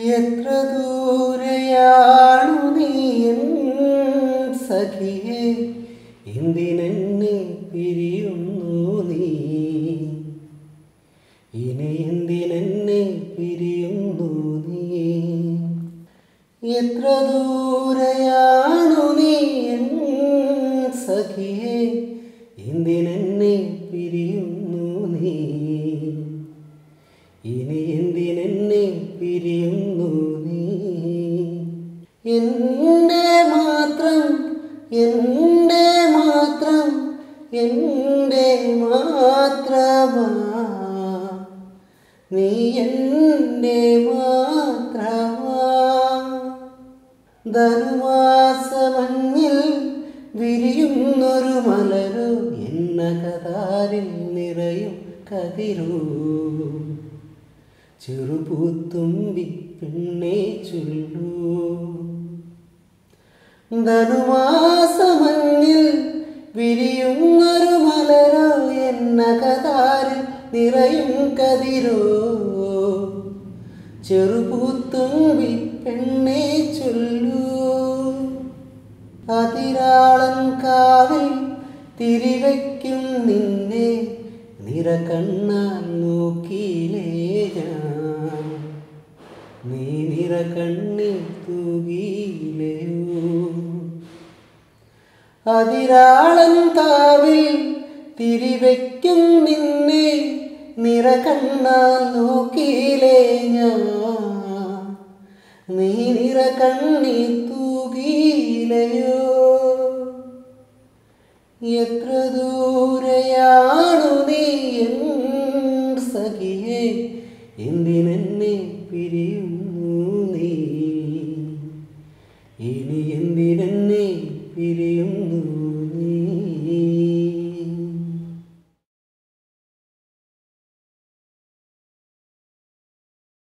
എത്ര ദൂരയാണു നീ സഖിയെ? എന്തിനെന്നെ പിരിയുന്നു നീ? ഇനി എന്തിനെന്നെ പിരിയുന്നു നീ? എത്ര ദൂരയാണു നീ സഖിയെ? എന്തിനെന്നെ പിരിയുന്നു നീ? എന്റെ മാത്രം എന്റെ മാത്രം എന്റെ മാത്രമാ. നീ എന്റെ മാത്രമാ. ധനുമാസമഞ്ഞിൽ വിരിയുന്നൊരു മലരു എന്ന കതാരിൽ നിറയും കതിരൂ. ചെറുപൂത്തുമ്പി പെണ്ണേ ചൊല്ലൂ. ധനുമാസമഞ്ഞിൽ വിരിയുന്നൊരു മലരോ എന്ന കഥാരിൽ നിറയും കതിരോ ചെറുപൂത്തുമ്പി പെണ്ണേ ചൊല്ലൂ. അതിരാളൻ കാവിൽ തിരിവയ്ക്കും നിന്നെ നിറകണ്ണാൽ നോക്കിയിലേ ഞാൻ? നീ നിറകണ്ണിൽ തൂകിയില്ലയോ അതിരാളൻ കാവിൽ തിരിവയ്ക്കും നിന്നെ നിറകണ്ണാൽ നോക്കിയിലേ ഞാൻ. നീ നിറകണ്ണി തൂകിയിലയോ? എത്ര ദൂരെയാണു നീ സഖിയെ? എന്തിനെന്നെ പിരിയുന്നു?